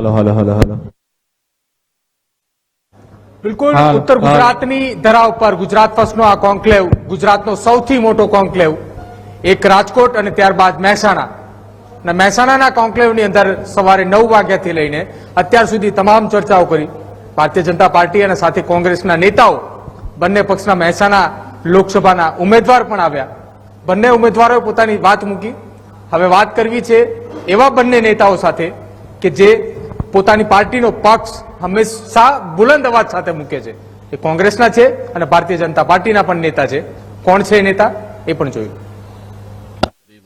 Hello hello hello hello. બિલકુલ ઉત્તર ગુજરાતની ધરા ઉપર ગુજરાત ફર્સ્ટનો આ કોન્ક્લેવ ગુજરાતનો સૌથી મોટો કોન્ક્લેવ. એક રાજકોટ અને ત્યારબાદ મહેસાણા. અને મહેસાણાના કોન્ક્લેવની અંદર સવારે નવ વાગ્યાથી લઈને અત્યાર સુધી તમામ ચર્ચાઓ કરી. ભારતીય જનતા પાર્ટી અને સાથે કોંગ્રેસના નેતાઓ બંને પક્ષના મહેસાણા લોકસભાના ઉમેદવાર પણ આવ્યા. બંને ઉમેદવારોએ પોતાની વાત મૂકી. હવે વાત કરવી છે એવા બંને નેતાઓ સાથે કે જે પોતાની પાર્ટીનો પક્ષ હંમેશા બુલંદ અવાજ સાથે મૂકે છે. એ કોંગ્રેસના છે અને ભારતીય જનતા પાર્ટીના પણ નેતા છે. કોણ છે નેતા? એ પણ જોયું.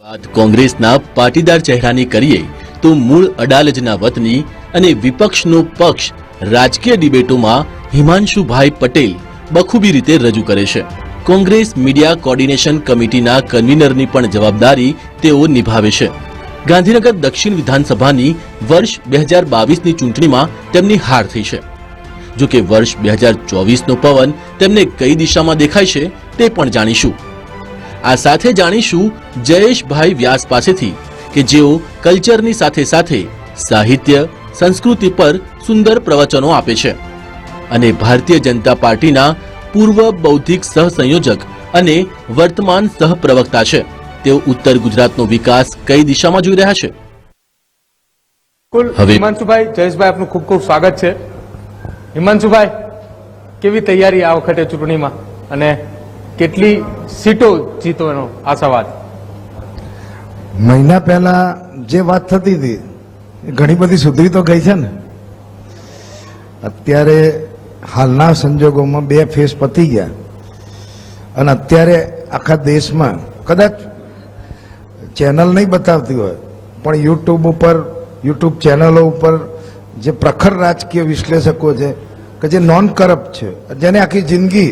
વાત કોંગ્રેસના પાટીદાર ચહેરાની કરીએ, તો મૂળ અડાલજના વતની અને વિપક્ષનો પક્ષ રાજકીય ડિબેટોમાં હિમાંશુભાઈ પટેલ બખૂબી રીતે રજૂ કરે છે. કોંગ્રેસ મીડિયા કોર્ડિનેશન કમિટીના કન્વીનરની પણ જવાબદારી તેઓ નિભાવે છે. ગાંધીનગર દક્ષિણ વિધાનસભાની વર્ષ બે હજાર બાવીસની ચૂંટણીમાં તેમની હાર થઈ છે. જો કે વર્ષ બે હજાર ચોવીસનો પવન તેમને કઈ દિશામાં દેખાય છે તે પણ જાણીશું. આ સાથે જાણીશું જયેશભાઈ વ્યાસ પાસેથી કે જેઓ કલ્ચરની સાથે સાથે સાહિત્ય, સંસ્કૃતિ પર સુંદર પ્રવચનો આપે છે. અને ભારતીય જનતા પાર્ટીના પૂર્વ બૌદ્ધિક સહસંયોજક અને વર્તમાન સહપ્રવક્તા છે. તેઓ ઉત્તર ગુજરાતનો વિકાસ કઈ દિશામાં જોઈ રહ્યા છે? કુલ હવે- હિમાંશુભાઈ જયેશભાઈ આપનું ખૂબ ખૂબ સ્વાગત છે. હિમાંશુભાઈ કેવી તૈયારી આ વખતે ચૂંટણીમાં? અને કેટલી સીટો જીતવાનો આશાવાદ? મહિના પહેલા જે વાત થતી હતી એ ઘણી બધી સુધરી તો ગઈ છે ને. અત્યારે હાલના સંજોગોમાં બે ફેસ પતી ગયા. અને અત્યારે આખા દેશમાં કદાચ ચેનલ નહીં બતાવતી હોય, પણ યુટ્યુબ ઉપર યુટ્યુબ ચેનલો ઉપર જે પ્રખર રાજકીય વિશ્લેષકો છે, કે જે નોન કરપ્ટ છે, જેને આખી જિંદગી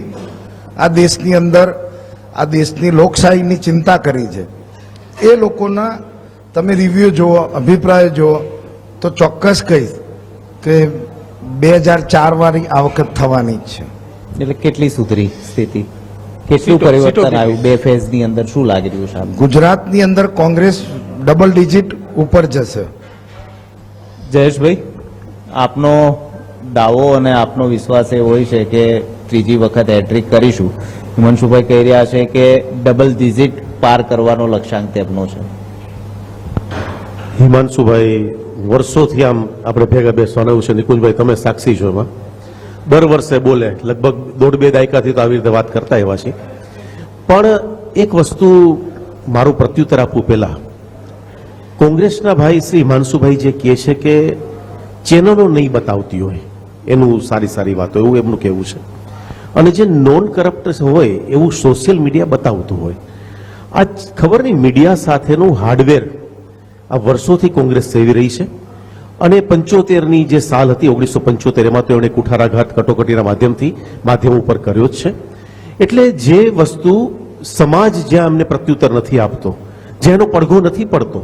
આ દેશની અંદર, આ દેશની લોકશાહીની ચિંતા કરી છે. એ લોકોના તમે રિવ્યુ જુઓ, અભિપ્રાય જુઓ, તો ચોક્કસ કહીશ કે બે હજાર ચાર વાળી આ વખત થવાની જ છે. એટલે કેટલી સુધરી સ્થિતિ? કેટલું પરિવર્તન આવ્યું? બે ફેઝની અંદર શું લાગી રહ્યું છે? ગુજરાતની અંદર કોંગ્રેસ ડબલ ડિજિટ ઉપર જશે. જયેશભાઈ આપનો દાવો અને આપનો વિશ્વાસ એ હોય છે કે ત્રીજી વખત હેટ્રિક કરીશું. હિમાંશુભાઈ કહી રહ્યા છે કે ડબલ ડિજિટ પાર કરવાનો લક્ષ્યાંક તેમનો છે. હિમાંશુભાઈ વર્ષોથી આમ આપણે ભેગા બેસવાના છે. નિકુંજભાઈ તમે સાક્ષી છો એમાં? દર વર્ષે બોલે, લગભગ દોઢ બે દાયકાથી તો આવી રીતે વાત કરતા એવા છે પણ એક વસ્તુ મારું પ્રત્યુત્તર આપવું પહેલા. કોંગ્રેસના ભાઈ શ્રી માનસુભાઈ જે કહે છે કે ચેનલો નહીં બતાવતી હોય, એનું સારી સારી વાતો, એવું એમનું કહેવું છે. અને જે નોન કરપ્ટ હોય, એવું સોશિયલ મીડિયા બતાવતું હોય. આ ખબર નહીં મીડિયા સાથેનું હાર્ડવેર આ વર્ષોથી કોંગ્રેસ સેવી રહી છે. અને પંચોતેરની જે સાલ હતી, ઓગણીસો પંચોતેર, એમાં તો એમણે કુઠારાઘાત કટોકટીના માધ્યમથી માધ્યમ ઉપર કર્યો જ છે. એટલે જે વસ્તુ સમાજ જ્યાં અમને પ્રત્યુત્તર નથી આપતો જેનો પડઘો નથી પડતો,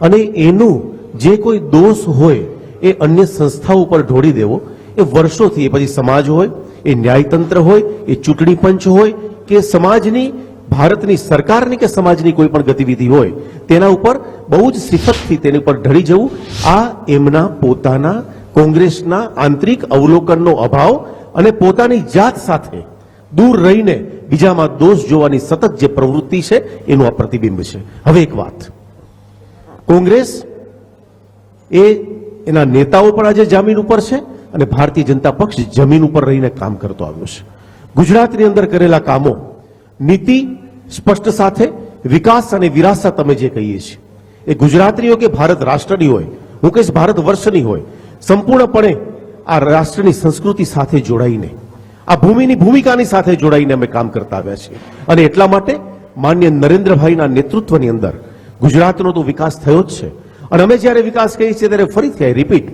અને એનું જે કોઈ દોષ હોય, એ અન્ય સંસ્થાઓ ઉપર ઢોળી દેવો, એ વર્ષોથી એ પછી સમાજ હોય, એ ન્યાયતંત્ર હોય, એ ચૂંટણી પંચ હોય, કે સમાજની ભારતની સરકારની કે સમાજની કોઈ પણ ગતિવિધિ હોય, તેના ઉપર બહુ જ સિફતથી તેની ઉપર ઢળી જવું, આ એમના પોતાના કોંગ્રેસના આંતરિક અવલોકનનો અભાવ અને પોતાની જાત સાથે દૂર રહીને બીજામાં દોષ જોવાની સતત જે પ્રવૃત્તિ છે, એનું આ પ્રતિબિંબ છે. હવે એક વાત. કોંગ્રેસ એ એના નેતાઓ પણ આજે જામીન ઉપર છે અને ભારતીય જનતા પક્ષ જમીન ઉપર રહીને કામ કરતો આવ્યો છે. ગુજરાતની અંદર કરેલા કામો નીતિ સ્પષ્ટ સાથે વિકાસ અને વિરાસત અમે જે કહીએ છીએ. એ ગુજરાતની હોય કે ભારત રાષ્ટ્રની હોય હું કહીશ ભારત વર્ષની હોય, સંપૂર્ણપણે આ રાષ્ટ્રની સંસ્કૃતિ સાથે જોડાઈને, આ ભૂમિની ભૂમિકાની સાથે જોડાઈને અમે કામ કરતા આવ્યા છીએ. અને એટલા માટે માન્ય નરેન્દ્રભાઈના નેતૃત્વની અંદર ગુજરાતનો તો વિકાસ થયો જ છે. અને અમે જ્યારે વિકાસ કહીએ છીએ ત્યારે ફરીથી આઈ રિપીટ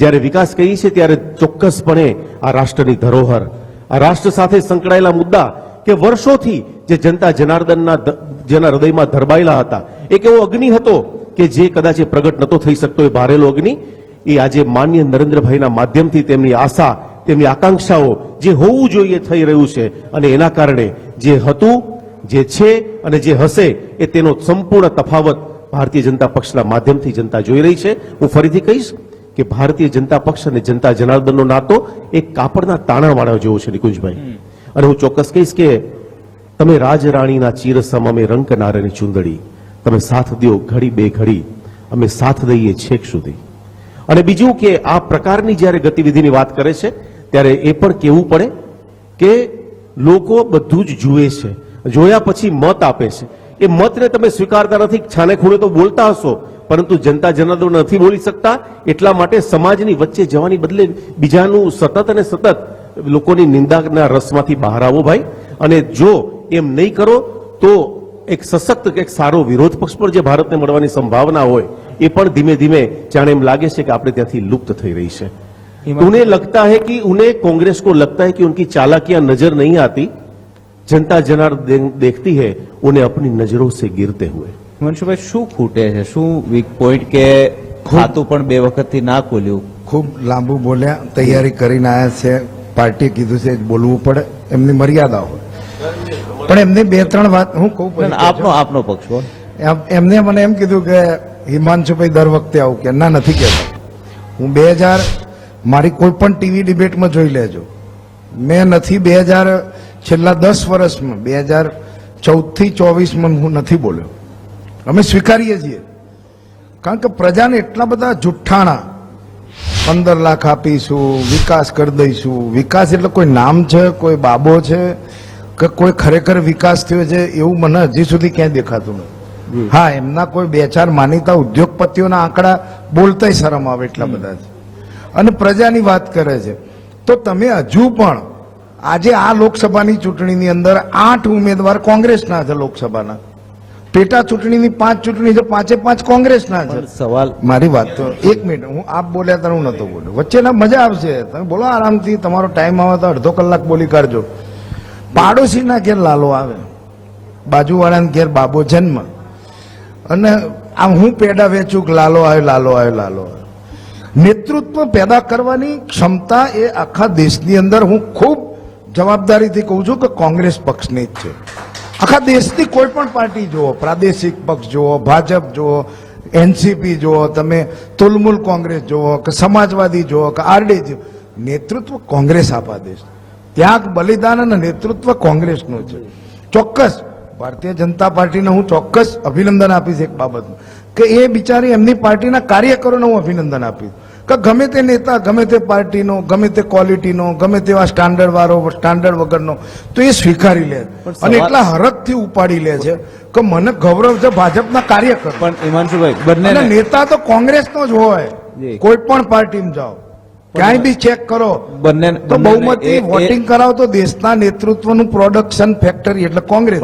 જ્યારે વિકાસ કહીએ છીએ ત્યારે ચોક્કસપણે આ રાષ્ટ્રની ધરોહર, આ રાષ્ટ્ર સાથે સંકળાયેલા મુદ્દા કે વર્ષોથી જે જનતા જનાર્દનના જેના હૃદયમાં ધરબાયેલા હતા એક એવો અગ્નિ હતો કે જે કદાચ એ પ્રગટ નતો થઈ શકતો એ ભારેલો અગ્નિ એ આજે માન્ય નરેન્દ્રભાઈના માધ્યમથી તેમની આશા તેમની આકાંક્ષાઓ જે હોવું જોઈએ થઈ રહ્યું છે અને એના કારણે જે હતું જે છે અને જે હશે એ તેનો સંપૂર્ણ તફાવત ભારતીય જનતા પક્ષના માધ્યમથી જનતા જોઈ રહી છે. હું ફરીથી કહીશ કે ભારતીય જનતા પક્ષ અને જનતા જનાર્દનનો નાતો એક કાપડના તાણાવાળા જેવો છે નિકુંજભાઈ. અને હું ચોક્કસ કહીશ કે તમે રાજરાણીના ચીરસમ અમે રંકનારની ચુંદડી. તમે સાથ દો ઘડી બે ઘડી. અમે સાથ દઈએ છેક સુધી. અને બીજું કે આ પ્રકારની જ્યારે ગતિવિધિની વાત કરે છે, ત્યારે એ પણ કહેવું પડે? કે લોકો બધું જ જુએ છે. જોયા પછી મત આપે છે. એ મતને તમે સ્વીકારતા નથી, છાને ખૂણે તો બોલતા હશો. પરંતુ જનતા જનાર્દન નથી બોલી શકતા. એટલા માટે સમાજની વચ્ચે જવાની બદલે બીજાનું સતત અને સતત લોકોની નિંદાના રસમાંથી બહાર આવો ભાઈ. અને જો એમ નહીં કરો તો એક સશક્ત એક સારો વિરોધ પક્ષ પર જે ભારતને મળવાની સંભાવના હોય એ પણ ધીમે ધીમે જાણે એમ લાગે છે કે આપણે ત્યાંથી લુપ્ત થઈ રહી છે. ઉને લગતા હે કે ઉને કોંગ્રેસ કો લગતા હે કે ઉનકી ચાલાકિયા નજર નહીં આતી. જનતા જનાર દેખતી હે ઉને અપની નજરો સે ગિરતે હુએ. મનસુભાઈ શું ખૂટે છે? શું વીક પોઈન્ટ કે ખાતું પણ બે વખતથી ના ખોલ્યું? ખૂબ લાંબુ બોલ્યા તૈયારી કરીને આયા છે. પાર્ટી કીધું છે બોલવું પડે. એમની મર્યાદા હોય. પણ એમને બે ત્રણ વાત હું કહું આપનો આપનો પક્ષ એમને મને એમ કીધું કે હિમાંશુભાઈ દર વખતે આવું કે. ના નથી કહેતા. હું બે હજાર મારી કોઈ પણ ટીવી ડિબેટમાં જોઈ લેજો. મેં નથી બે હજાર છેલ્લા દસ વર્ષમાં બે હજાર ચૌદથી ચોવીસમાં હું નથી બોલ્યો. અમે સ્વીકારીએ છીએ. કારણ કે પ્રજાને એટલા બધા જુઠ્ઠાણા પંદર લાખ આપીશું વિકાસ કરી દઈશું. વિકાસ એટલે કોઈ નામ છે કોઈ બાબો છે કે કોઈ ખરેખર વિકાસ થયો છે એવું મને હજી સુધી ક્યાંય દેખાતું નથી. હા એમના કોઈ બે ચાર માનીતા ઉદ્યોગપતિઓના આંકડા બોલતાય શરમ આવે એટલા બધા છે. અને પ્રજાની વાત કરે છે. તો તમે હજુ પણ આજે આ લોકસભાની ચૂંટણીની અંદર આઠ ઉમેદવાર કોંગ્રેસના છે લોકસભાના. પેટા ચૂંટણીની પાંચ ચૂંટણી છે પાંચે પાંચ કોંગ્રેસના છે. સવાલ મારી વાત તો એક મિનિટ હું આપ બોલ્યા ત્યારે હું નતો બોલ્યો. વચ્ચેના મજા આવશે. તમે બોલો આરામથી તમારો ટાઈમ આવે તો અડધો કલાક બોલી કાઢજો. પાડોશીના ઘેર લાલો આવે. બાજુવાળાના ઘેર બાબો જન્મ. અને આ હું પેડા વેચું કે લાલો આવ્યો લાલો આવ્યો લાલો આવ્યો નેતૃત્વ પેદા કરવાની ક્ષમતા એ આખા દેશની અંદર હું ખૂબ જવાબદારીથી કહું છું કે કોંગ્રેસ પક્ષની જ છે. આખા દેશની કોઈ પણ પાર્ટી જુઓ, પ્રાદેશિક પક્ષ જુઓ, ભાજપ જુઓ, એનસીપી જુઓ, તમે તુલમુલ કોંગ્રેસ જુઓ કે સમાજવાદી જુઓ કે આરડી જુઓ, નેતૃત્વ કોંગ્રેસ આપા દેશ ત્યાગ બલિદાન અને નેતૃત્વ કોંગ્રેસનું છે. ચોક્કસ ભારતીય જનતા પાર્ટીને હું ચોક્કસ અભિનંદન આપીશ એક બાબતમાં કે એ બિચારી એમની પાર્ટીના કાર્યકરોને હું અભિનંદન આપીશ. કે ગમે તે નેતા ગમે તે પાર્ટીનો ગમે તે ક્વોલિટીનો ગમે તેવા સ્ટાન્ડર્ડ વાળો સ્ટાન્ડર્ડ વગરનો તો એ સ્વીકારી લે. અને એટલા હરખથી ઉપાડી લે છે કે મને ગૌરવ છે ભાજપના કાર્યકર. પણ હિમાંશુભાઈ બંને નેતા તો કોંગ્રેસનો જ હોય. કોઈ પણ પાર્ટીમાં જાઓ. ક્યાંય બી ચેક કરો. બંને તો બહુમતી વોટિંગ કરાવો તો દેશના નેતૃત્વનું પ્રોડક્શન ફેક્ટરી એટલે કોંગ્રેસ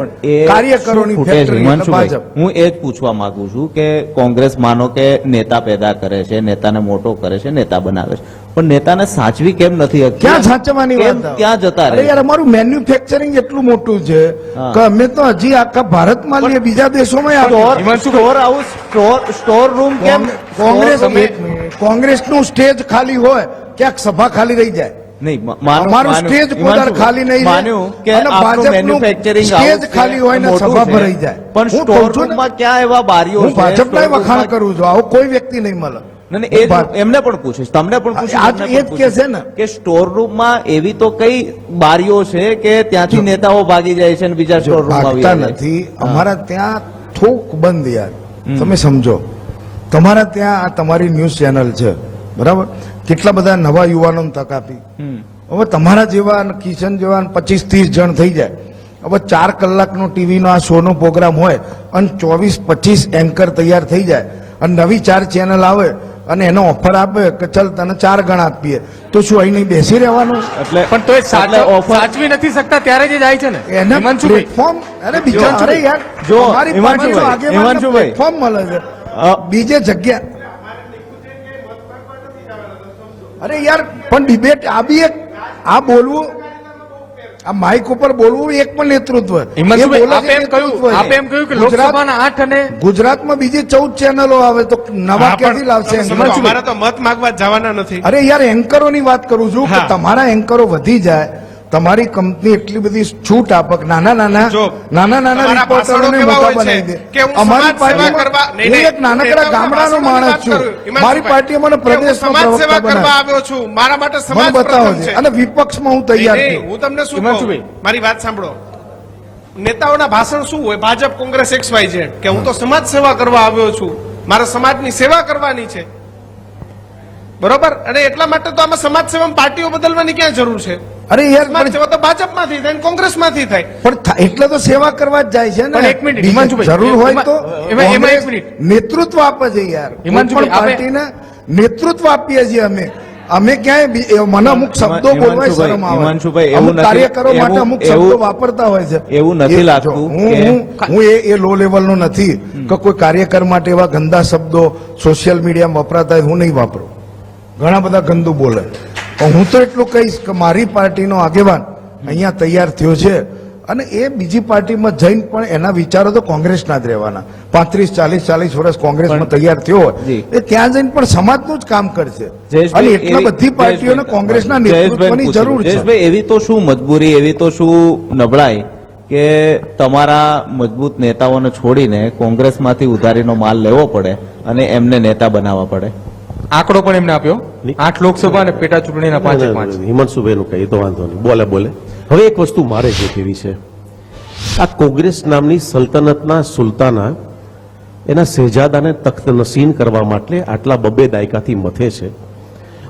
કાર્યકરોની ફેક્ટરી ભાજપ. હું એ જ પૂછવા માંગુ છું કે કોંગ્રેસ માનો કે નેતા પેદા કરે છે નેતાને મોટો કરે છે નેતા બનાવે છે. પણ નેતાને સાચવી કેમ નથી ક્યાં સાચવવાની કેમ વાત ક્યાં જતા રહે યાર અમારું મેન્યુફેક્ચરિંગ એટલું મોટું છે કે અમે તો હજી આખા ભારતમાં લઈએ બીજા દેશોમાં store house store store room કેમ? કોંગ્રેસ- કોંગ્રેસનું સ્ટેજ ખાલી હોય ક્યાંક સભા ખાલી રહી જાય નહીં અમારું સ્ટેજ કોઈ ખાલી નહીં માન્યું કે આપનું સ્ટેજ ખાલી હોય ને સભા ભરાઈ જાય. પણ સ્ટોર રૂમમાં ક્યાં એવા બારીઓ હું? ભાજપના વખાણ કરું છું આવું કોઈ વ્યક્તિ નહીં મળે એમને પણ પૂછીશ તમને પણ પૂછીશ એ જ કે છે. ને. કે સ્ટોર રૂમમાં એવી તો કઈ બારીઓ છે કે ત્યાંથી નેતાઓ ભાગી જાય છે બીજા સ્ટોર રૂમમાં છે? નથી અમારા ત્યાં થોક બંધ યાર તમે સમજો તમારા ત્યાં આ તમારી ન્યૂઝ ચેનલ છે. બરાબર? કેટલા બધા નવા યુવાનોને તક આપી. હમ. હવે તમારા જેવા કિશન જેવા પચીસ ત્રીસ જણ થઈ જાય. હવે ચાર કલાકનો ટીવીનો આ શોનો પ્રોગ્રામ હોય અને ચોવીસ પચીસ એન્કર તૈયાર થઈ જાય અને નવી ચાર ચેનલ આવે અને એનો ઓફર આપે કે ચલ તને ચાર ગણા આપીએ. તો શું અહીં નહીં બેસી રહેવાનું? એટલે પણ તો સાચવી નથી શકતા ત્યારે જે જાય છે ને. એને પ્લેટફોર્મ અરે બીજા યાર જો, હિમાંશુભાઈ, હિમાંશુભાઈ. પ્લેટફોર્મ મળે છે. બીજે જગ્યા. અરે યાર પણ ડિબેટ આ બી એક આ બોલવું આ માઇક ઉપર બોલવું એક પણ નેતૃત્વ ગુજરાતમાં બીજી ચૌદ ચેનલો આવે તો નવા ક્યાંથી લાવશે? એન્કરો? તો મત માગવા જવાના નથી. અરે યાર એન્કરોની વાત કરું છું કે તમારા એન્કરો વધી જાય તમારી કંપની એટલી બધી છૂટ આપક. નાના નાના નાના નાના રિપોર્ટરોને મોટા બનાવી દે. અમારી નહીં, હું એક નાનકડા ગામડાનો માણસ છું. મારી પાર્ટીએ મને પ્રદેશનો પ્રવક્તા બનાવ્યો છું. મારા માટે સમાજ બતાવો પ્રથમ છે. અને વિપક્ષમાં હું તૈયાર છું. હું તમને શું કહું. મારી વાત સાંભળો. નેતાઓના ભાષણ શું હોય? Bhajapa Congress X Y Z. કે હું તો સમાજ સેવા કરવા આવ્યો છું. મારે સમાજની સેવા કરવાની છે. બરોબર? અને એટલા માટે તો આમાં સમાજ સેવામાં પાર્ટીઓ બદલવાની ક્યાં જરૂર છે? અરે યાર સેવા તો ભાજપમાંથી થાય કોંગ્રેસ કોંગ્રેસમાંથી થાય. પણ એટલે તો સેવા કરવા જ જાય છે ને. એક મિનિટ, હિમાંશુભાઈ, જરૂર હોય તો એમાં- એમાં એક મિનિટ. નેતૃત્વ આપે છે યાર. હિમાંશુભાઈ, પાર્ટીને નેતૃત્વ આપીએ છીએ અમે. અમે ક્યાંય મને અમુક શબ્દો બોલવાય શરમ આવે. હિમાંશુભાઈ, એવું કાર્યકરો માટે અમુક શબ્દો વાપરતા હોય છે. એવું નથી લાગતું હું હું હું એ એ લો લેવલનો નથી કે કોઈ કાર્યકર માટે એવા ગંદા શબ્દો સોશિયલ મીડિયામાં વપરાતા હોય હું નહીં વાપરું. ઘણા બધા ગંદુ બોલે. પણ હું તો એટલું કહીશ કે મારી પાર્ટીનો આગેવાન અહીંયા તૈયાર થયો છે અને એ બીજી પાર્ટીમાં જઈને પણ એના વિચારો તો કોંગ્રેસના જ રહેવાના. પાંત્રીસ ચાલીસ ચાલીસ વર્ષ કોંગ્રેસમાં તૈયાર થયો હોય એ ત્યાં જઈને પણ સમાજનું જ કામ કરશે. અને એટલા બધી પાર્ટીઓને કોંગ્રેસના નેતૃત્વની જરૂર છે. એવી તો શું મજબૂરી એવી તો શું નબળાઈ કે તમારા મજબૂત નેતાઓને છોડીને કોંગ્રેસમાંથી ઉધારીનો માલ લેવો પડે અને એમને નેતા બનાવવા પડે? આંકડો પણ એમને આપ્યો. આઠ લોકસભા અને પેટા ચૂંટણીના પાંચે પાંચ. હિમાંશુભાઈનું કહી તો વાંધો નહીં. બોલે બોલે. હવે એક વસ્તુ મારે જે કેવી છે. આ કોંગ્રેસ નામની સલ્તનતના સુલતાના એના શહેજાદાને તખ્ત નસીન કરવા માટે આટલા બબ્બે દાયકાથી મથે છે.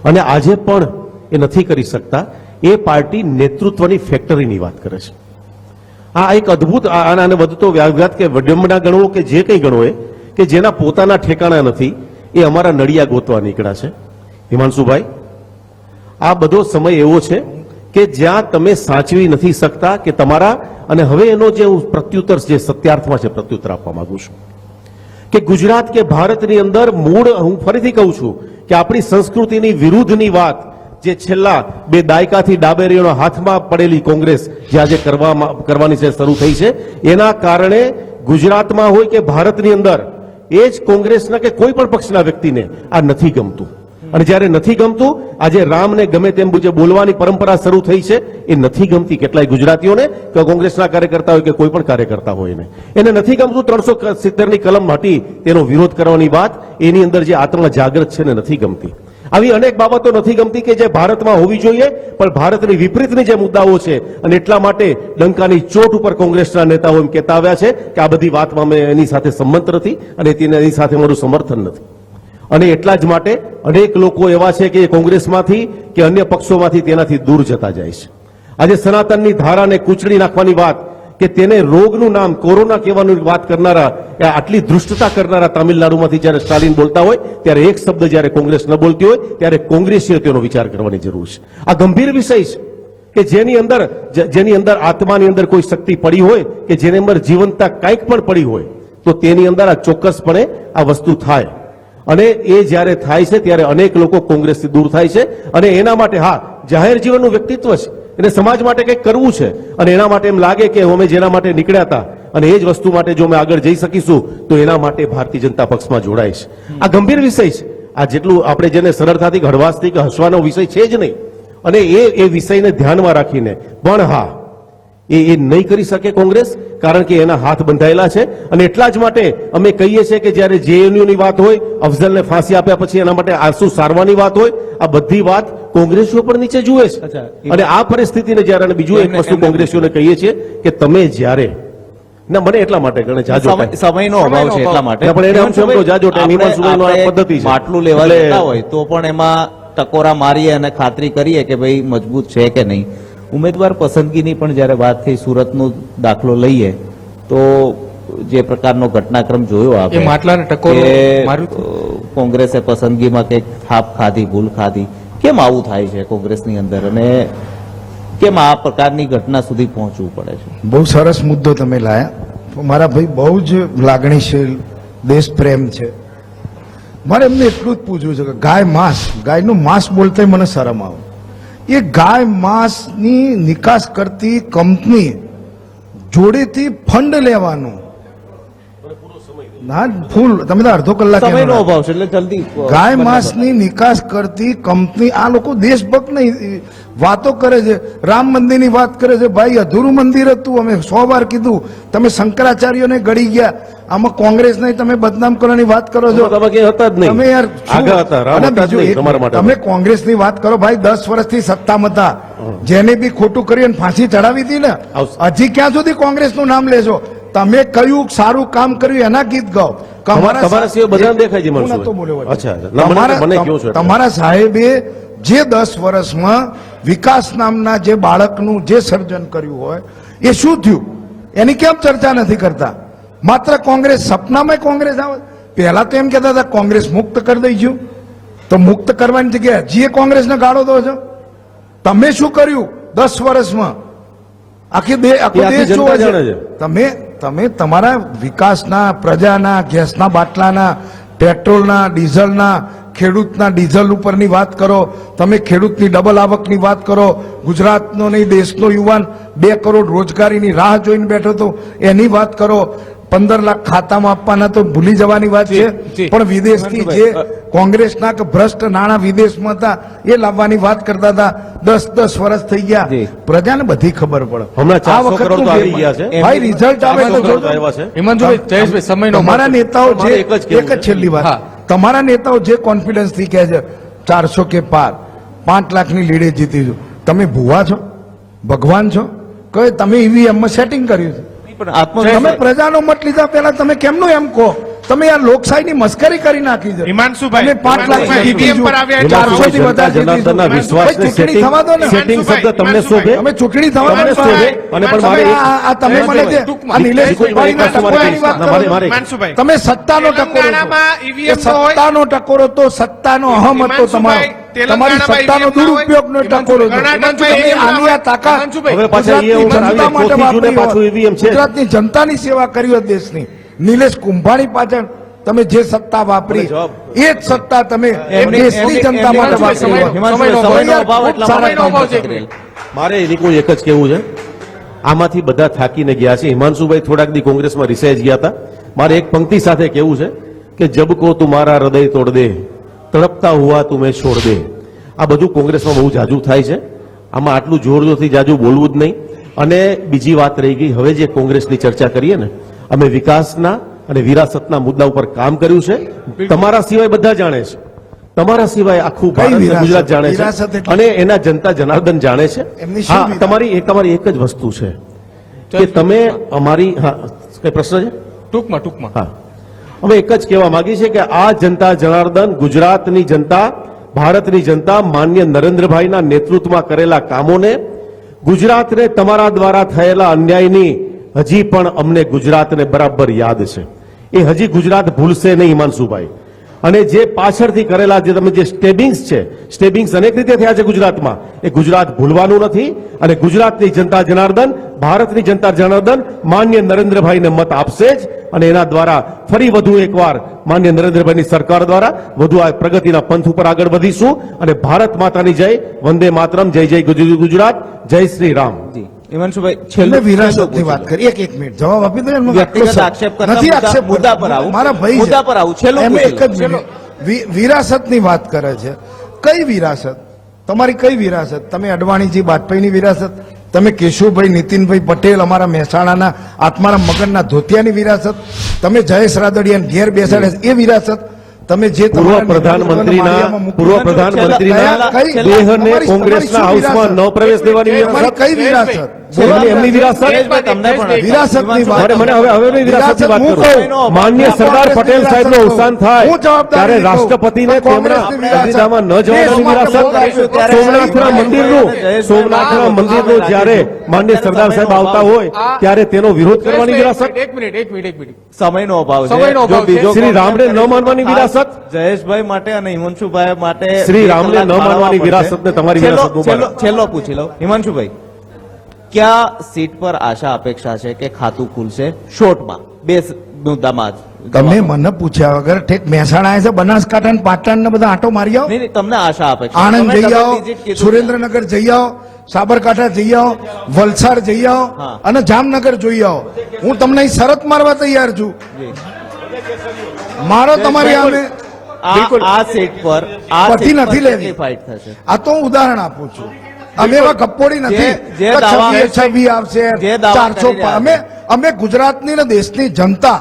અને આજે પણ એ નથી કરી શકતા. એ પાર્ટી નેતૃત્વની ફેક્ટરીની વાત કરે છે. આ એક અદ્ભુત આને વધતો વ્યાઘાત કે વિડંબના ગણવો કે જે કંઈ ગણવો એ કે જેના પોતાના ઠેકાણા નથી એ અમારા નડિયા ગોતવા નીકળ્યા છે. હિમાંશુભાઈ, આ બધો સમય એવો છે કે જ્યાં તમે સાચવી નથી શકતા કે તમારા અને હવે એનો જે હું પ્રત્યુત્તર જે સત્યાર્થમાં છે, પ્રત્યુત્તર આપવા માંગુ છું. કે ગુજરાત કે ભારતની અંદર મૂળ, હું ફરીથી કહું છું કે આપણી સંસ્કૃતિની વિરુદ્ધની વાત જે છેલ્લા બે દાયકાથી ડાબેરીઓના હાથમાં પડેલી કોંગ્રેસ જે આજે કરવામાં, કરવાની છે શરૂ થઈ છે, એના કારણે ગુજરાતમાં હોય કે ભારતની અંદર એ જ કોંગ્રેસના કે કોઈ પણ પક્ષના વ્યક્તિને આ નથી ગમતું. અને જ્યારે નથી ગમતું, આજે રામને ગમે તેમ જે બોલવાની પરંપરા શરૂ થઈ છે, એ નથી ગમતી કેટલાય ગુજરાતીઓને, કે કોંગ્રેસના કાર્યકર્તા હોય કે કોઈ પણ કાર્યકર્તા હોય એને. એને નથી ગમતું ત્રણસો સિત્તેરની કલમ હતી તેનો વિરોધ કરવાની વાત, એની અંદર જે આત્મા જાગૃત છે ને નથી ગમતી. આવી અનેક બાબતો નથી ગમતી કે જે ભારતમાં હોવી જોઈએ, પણ ભારતની વિપરીતની જે મુદ્દાઓ છે અને એટલા માટે ડંકાની ચોટ ઉપર કોંગ્રેસના નેતાઓ એમ કહેતા આવ્યા છે કે આ બધી વાતમાં અમે એની સાથે સંમત નથી અને તેને એની સાથે મારું સમર્થન નથી. અને એટલા જ માટે અનેક લોકો એવા છે કે કોંગ્રેસમાંથી કે અન્ય પક્ષોમાંથી તેનાથી દૂર જતા જાય છે. આજે સનાતનની ધારાને કૂચડી નાખવાની વાત કે તેને રોગનું નામ કોરોના કહેવાની વાત કરનારા આટલી ધૃષ્ટતા કરનારા તામિલનાડુમાંથી જ્યારે સ્ટાલિન બોલતા હોય, ત્યારે એક શબ્દ જ્યારે કોંગ્રેસ ન બોલતી હોય, ત્યારે કોંગ્રેસીઓ તેનો વિચાર કરવાની જરૂર છે. આ ગંભીર વિષય છે કે જેની અંદર જેની અંદર આત્માની અંદર કોઈ શક્તિ પડી હોય, કે જેની અંદર જીવનતા કંઈક પણ પડી હોય, તો તેની અંદર આ ચોક્કસપણે આ વસ્તુ થાય. અને એ જ્યારે થાય છે, ત્યારે અનેક લોકો કોંગ્રેસથી દૂર થાય છે. અને એના માટે હા, જાહેર જીવનનું વ્યક્તિત્વ છે. એને સમાજ માટે કંઈક કરવું છે. અને એના માટે એમ લાગે કે અમે જેના માટે નીકળ્યા હતા અને એ જ વસ્તુ માટે જો અમે આગળ જઈ શકીશું, તો એના માટે ભારતીય જનતા પક્ષમાં જોડાય છે. આ ગંભીર વિષય છે. આ જેટલું આપણે જેને સરળતાથી હળવાશથી કે હસવાનો વિષય છે જ નહીં. અને એ એ વિષયને ધ્યાનમાં રાખીને, પણ હા એ એ નહીં કરી શકે કોંગ્રેસ કારણ કે એના હાથ બંધાયેલા છે. અને એટલા જ માટે અમે કહીએ છીએ કે જ્યારે JNU ની વાત હોય અફઝલને ફાંસી આપ્યા પછી એના માટે આંસુ સારવાની વાત હોય આ બધી વાત કોંગ્રેસીઓ પણ નીચે જુએ છે. અને આ પરિસ્થિતિને જ્યારે બીજું એક વસ્તુ કોંગ્રેસીઓને કહીએ છીએ કે તમે જ્યારે ના મને એટલા માટે ગણે જાજો. સમયનો અભાવ છે એટલા માટે. પણ એને જાજો આ પદ્ધતિ છે. માટલું લેવા એટલે- હોય તો પણ એમાં ટકોરા મારીએ અને ખાતરી કરીએ કે ભાઈ મજબૂત છે કે નહીં. ઉમેદવાર પસંદગીની પણ જ્યારે વાત થઈ સુરતનો દાખલો લઈએ તો જે પ્રકારનો ઘટનાક્રમ જોયો આપણે કોંગ્રેસે પસંદગીમાં કંઈક થાપ ખાધી ભૂલ ખાધી. કેમ આવું થાય છે કોંગ્રેસની અંદર? અને કેમ આ પ્રકારની ઘટના સુધી પહોંચવું પડે છે? બહુ સરસ મુદ્દો તમે લાયા. મારા ભાઈ બહુ જ લાગણીશીલ દેશ પ્રેમ છે. મારે એમને એટલું જ પૂછવું છે કે ગાય માંસ ગાયનું માંસ બોલતા મને શરમ આવે. એ ગાય માંસની નિકાસ કરતી કંપની જોડેથી ફંડ લેવાનું. ના ફૂલ તમે તો અડધો કલાક સમયનો અભાવ છે એટલે જલ્દી ગાય માંસની નિકાસ કરતી કંપની આ લોકો દેશભક્ત નહીં વાતો કરે છે. રામ મંદિરની વાત કરે છે ભાઈ અધૂરું મંદિર હતું અમે સો વાર કીધું. તમે શંકરાચાર્યોને ગળી ગયા. આમાં કોંગ્રેસને તમે બદનામ કરવાની વાત કરો છો. તમે હતા જ નહીં. તમે યાર શું? આગળ હતા, અને બીજું તમારા માટે. તમે કોંગ્રેસની વાત કરો ભાઈ દસ વર્ષથી સત્તામાં હતા. જેને બી ખોટું કરી અને ફાંસી ચડાવી હતી ને હજી ક્યાં સુધી કોંગ્રેસનું નામ લેશો? તમે કયું સારું કામ કર્યું એના ગીત ગાઓ. તમારા સિવાય બધા દેખાય છે મને અચ્છા, તમારા-. તમારા સાહેબે જે દસ વર્ષમાં વિકાસ નામના જે બાળકનું જે સર્જન કર્યું હોય એ શું થયું? એની કેમ ચર્ચા નથી કરતા? માત્ર કોંગ્રેસ સપનામાં કોંગ્રેસ આવે. પહેલા તો એમ કહેતા હતા કોંગ્રેસ મુક્ત કરી દઈશું તો મુક્ત કરવાની જગ્યાએ હજી એ કોંગ્રેસને ગાળો દો છો તમે શું કર્યું દસ વર્ષમાં? આખી દે આખો દેશ જોવા છે. છે. તમે તમે તમારા વિકાસના પ્રજાના ગેસના બાટલાના પેટ્રોલના ડીઝલના ખેડૂતના ડીઝલ ઉપરની વાત કરો. તમે ખેડૂતની ડબલ આવકની વાત કરો. ગુજરાતનો નહીં દેશનો યુવાન બે કરોડ રોજગારીની રાહ જોઈને બેઠો હતો. એની વાત કરો. પંદર લાખ ખાતામાં આપવાના તો ભૂલી જવાની વાત છે. પણ વિદેશથી જે કોંગ્રેસના કે ભ્રષ્ટ નાણાં વિદેશમાં હતા એ લાવવાની વાત કરતા હતા. દસ દસ વર્ષ થઈ ગયા. પ્રજાને બધી ખબર પડે. હમણાં આ 400 તો આવી ગયા છે. ભાઈ રિઝલ્ટ આવે તો 400 કરોડ જોજો. આવ્યા છે. હિમાંશુભાઈ જયેશભાઈ સમયનો તમારા અભાવ નેતાઓ જે એક જ એક જ છેલ્લી વાત. તમારા નેતાઓ જે કોન્ફિડન્સથી કહે છે ચારસો કે પાર પાંચ લાખની લીડે જીતીશું તમે ભુવા છો? ભગવાન છો? કઈ તમે એવી એમ સેટિંગ કર્યું છે. પણ તમે પ્રજાનો મત લીધા પહેલા તમે કેમનું એમ કહો? તમે આ લોકશાહીની મસ્કરી કરી નાખી છે. હિમાંશુભાઈ, પાંચ લાખ હિમાંશુભાઈ, પર આવ્યા ચારસો થી વધારે જનાર્દનના. વિશ્વાસને ચૂંટણી થવા દો ને. સેટિંગ શબ્દ તમને શોભે અમે ચૂંટણી થવા દો શોભે અને પણ મારે આ- તમે મને જે આ નિલેશ વાત ટકોરાની વાત મારે- મારે- તમે સત્તાનો ટકોરો. સત્તાનો ટકોરો તો સત્તાનો અહમ હતો તમારો. તમારી સત્તાનો દુરુપયોગ નો દુરુપયોગનો ટકોરો આની આ તાકાત ગુજરાતની જનતા માટે વાપરી. ગુજરાતની જનતાની સેવા કરી હોત દેશની. નિલેશ કુંભાણી પાછળ તમે જે સત્તા વાપરી એ જ સત્તા તમે દેશની જનતા માટે વાપરી. મારે એની કોઈ એક જ કેવું છે. આમાંથી બધા થાકીને ગયા છે. હિમાંશુભાઈ થોડાક દી કોંગ્રેસમાં રિસાઈ ગયા હતા. મારે એક પંક્તિ સાથે કેવું છે કે જબ કો તુમારા હૃદય તોડ દે તડપતા હુઆ તુમે છોડ દે. આ બધું કોંગ્રેસમાં બહુ જાજુ થાય છે. આમાં આટલું જોર જોરથી જાજુ બોલવું જ નહીં. અને બીજી વાત રહી ગઈ. હવે જે કોંગ્રેસની ચર્ચા કરીએ ને અમે વિકાસના અને વિરાસતના મુદ્દા ઉપર કામ કર્યું છે. તમારા સિવાય બધા જાણે છે. તમારા સિવાય આખું? ગુજરાત જાણે છે. અને એના જનતા જનાર્દન જાણે છે. હા તમારી તમારી એક જ વસ્તુ છે કે તમે અમારી હા કઈ પ્રશ્ન છે? ટૂંકમાં ટૂંકમાં. હા. અમે એક જ કહેવા માંગીએ છીએ કે આ જનતા જનાર્દન ગુજરાતની જનતા ભારતની જનતા માન્ય નરેન્દ્રભાઈના નેતૃત્વમાં કરેલા કામોને ગુજરાતને તમારા દ્વારા થયેલા અન્યાયની હજી પણ અમને ગુજરાતને બરાબર યાદ છે. એ હજી ગુજરાત ભૂલશે નહીં હિમાંશુભાઈ અને જે પાછળથી કરેલા જે તમે જે સ્ટેબિંગ્સ છે, સ્ટેબિંગ્સ અનેક રીતે થયા છે ગુજરાતમાં. એ ગુજરાત ભૂલવાનું નથી અને ગુજરાતની જનતા જનાર્દન, ભારતની જનતા જનાર્દન માન્ય નરેન્દ્રભાઈને મત આપશે જ અને એના દ્વારા ફરી વધુ એકવાર માન્ય નરેન્દ્રભાઈની સરકાર દ્વારા વધુ આ પ્રગતિના પંથ ઉપર આગળ વધીશું. અને ભારત માતાની જય, વંદે માતરમ, જય જય ગુજ- ગુજરાત, જય શ્રી રામ. જી. હિમાંશુભાઈ છેલ્લે વિરાસતની વાત કરી. એક એક મિનિટ. જવાબ આપી દો એમનો વ્યક્તિગત આક્ષેપ કરતા નથી આક્ષેપ મુદ્દા પર આવું. મારા ભાઈ મુદ્દા પર આવું. છેલ્લું એમ એક જ વિરાસતની વાત કરે છે. કઈ વિરાસત? તમારી કઈ વિરાસત? તમે અડવાણીજી વાજપેયીની વિરાસત? તમે કેશુભાઈ નીતિનભાઈ પટેલ અમારા મહેસાણાના આત્મારામ મગનના ધોતિયાની વિરાસત? તમે જયેશ રાદડિયાને ઘેર બેસાડે એ વિરાસત? તમે જે પૂર્વ પ્રધાનમંત્રીના પૂર્વ પ્રધાનમંત્રીના દેહને કોંગ્રેસના હાઉસમાં ન પ્રવેશ દેવાની કઈ વિરાસત? એમની વિરાસત? તમને વિરાસતની વાત મને મને હવે હવે વિરાસતની વાત કરું. માન્ય સરદાર પટેલ સાહેબનું અવસાન થાય ત્યારે. રાષ્ટ્રપતિને તેમના અધિદામાં ન જવાની વિરાસત. સોમનાથના મંદિરનું સોમનાથના મંદિરનું જ્યારે માન્ય સરદાર સાહેબ આવતા હોય ત્યારે તેનો વિરોધ કરવાની વિરાસત એક મિનિટ એક મિનિટ એક મિનિટ. સમયનો અભાવ છે. અભાવ છે. બીજો શ્રી રામને ન માનવાની વિરાસત? જયેશભાઈ માટે અને હિમાંશુભાઈ માટે શ્રી રામને ન માનવાની. વિરાસતને તમારી વિરાસત છેલ્લો- છેલ્લો પૂછી લઉં. હિમાંશુભાઈ. ક્યાં સીટ પર આશા અપેક્ષા છે કે ખાતું ખુલશે શોર્ટમાં? બે મુદ્દામાં જ તમે મને પૂછ્યા વગર ઠેક મહેસાણા છે બનાસકાંઠા પાટણ ને બધા આટો મારી આવો. નહીં તમને આશા અપેક્ષા આણંદ જઈ આવો સુરેન્દ્રનગર જઈ આવો સાબરકાંઠા જઈ આવો વલસાડ જઈ આવો અને જામનગર જોઈ આવો. હું તમને અહીં શરત મારવા તૈયાર છું. મારો તમારી આમે આ સીટ પર આ નથી લેવી. ફાઇટ થશે. આ તો હું ઉદાહરણ આપું છું. અમે એવા કપોડી નથી. છવ્વીસ છવ્વીસ આવશે ચારસો અમે અમે ગુજરાતની ને દેશની જનતા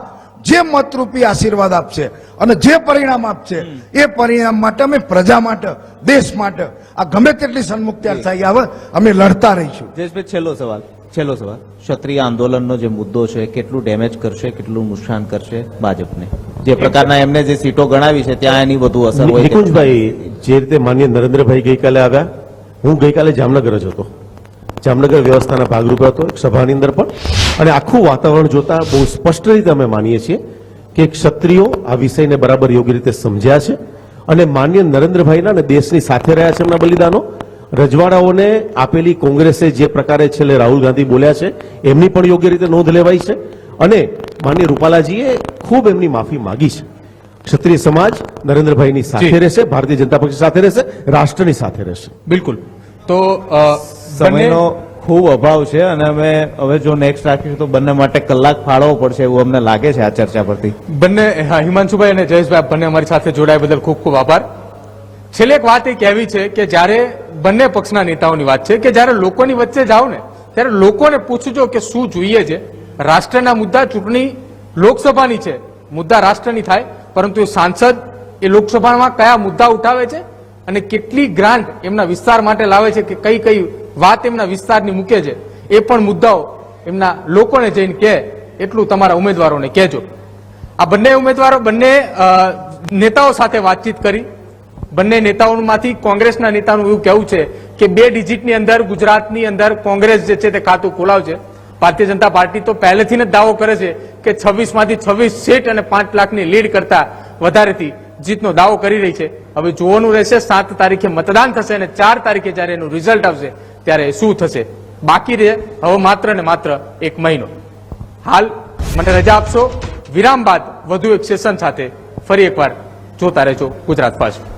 જે મતરૂપી આશીર્વાદ આપશે અને જે પરિણામ આપશે એ પરિણામ માટે અમે પ્રજા માટે દેશ માટે આ ગમે તેટલી સન્મુક્તિ થાય આવે અમે લડતા રહીશું. જયેશભાઈ છેલ્લો સવાલ છેલ્લો સવાલ. ક્ષત્રિય આંદોલનનો જે મુદ્દો છે કેટલું ડેમેજ કરશે કેટલું નુકસાન કરશે ભાજપને? જે પ્રકારના એમને જે સીટો ગણાવી છે ત્યાં એની વધુ અસર હોય નિકુંજભાઈ જે રીતે માન્ય નરેન્દ્રભાઈ ગઈકાલે આવ્યા હું ગઈકાલે જામનગર જ હતો. જામનગર વ્યવસ્થાના ભાગરૂપે હતો એક સભાની અંદર પણ. અને આખું વાતાવરણ જોતા બહુ સ્પષ્ટ રીતે અમે માનીએ છીએ કે ક્ષત્રિયો આ વિષયને બરાબર યોગ્ય રીતે સમજ્યા છે. અને માન્ય નરેન્દ્રભાઈના અને દેશની સાથે રહ્યા છે એમના બલિદાનો. રજવાડાઓને આપેલી કોંગ્રેસે જે પ્રકારે છેલ્લે રાહુલ ગાંધી બોલ્યા છે એમની પણ યોગ્ય રીતે નોંધ લેવાઈ છે. અને માન્ય રૂપાલાજીએ ખૂબ એમની માફી માગી છે. ક્ષત્રિય સમાજ નરેન્દ્રભાઈની સાથે રહેશે ભારતીય જનતા પક્ષ સાથે રહેશે રાષ્ટ્રની સાથે રહેશે. બિલકુલ. તો સમયનો ખૂબ અભાવ છે અને અમે હવે જો નેક્સ્ટ રાખીશું તો બંને માટે કલાક ફાળવવો પડશે એવું અમને લાગે છે આ ચર્ચા પરથી. બંને હા, હિમાંશુભાઈ અને જયેશભાઈ બંને અમારી સાથે જોડાયા બદલ ખૂબ ખૂબ આભાર. છેલ્લે એક વાત એ કહેવી છે કે જ્યારે બંને પક્ષના નેતાઓની વાત છે કે જ્યારે લોકોની વચ્ચે જાઓ ને ત્યારે લોકોને પૂછજો કે શું જોઈએ છે. રાષ્ટ્રના મુદ્દા ચૂંટણી લોકસભાની છે. મુદ્દા રાષ્ટ્રની થાય પરંતુ સાંસદ એ લોકસભામાં કયા મુદ્દા ઉઠાવે છે? અને કેટલી ગ્રાન્ટ એમના વિસ્તાર માટે લાવે છે કે કઈ કઈ વાત એમના વિસ્તારની મૂકે છે. એ પણ મુદ્દાઓ એમના લોકોને જઈને કહે, એટલું તમારા ઉમેદવારોને કહેજો. આ બંને ઉમેદવારો, બંને નેતાઓ સાથે વાતચીત કરી. બંને નેતાઓમાંથી કોંગ્રેસના નેતાનું એવું કહેવું છે કે બે ડિજિટની અંદર, ગુજરાતની અંદર કોંગ્રેસ જે છે તે ખાતું ખોલાવશે. ભારતીય જનતા પાર્ટી તો પહેલેથી જ દાવો કરે છે કે છવ્વીસમાંથી છવ્વીસ સીટ અને પાંચ લાખની લીડ કરતા વધારેથી જીતનો દાવો કરી રહી છે. હવે જોવાનું રહેશે, સાત તારીખે મતદાન થશે અને ચાર તારીખે જ્યારે એનું રિઝલ્ટ આવશે, ત્યારે શું થશે? બાકી રહે હવે માત્ર ને માત્ર એક મહિનો. હાલ મને રજા આપશો. વિરામ બાદ વધુ એક સેશન સાથે ફરી એકવાર જોતા રહેજો ગુજરાત ફર્સ્ટ.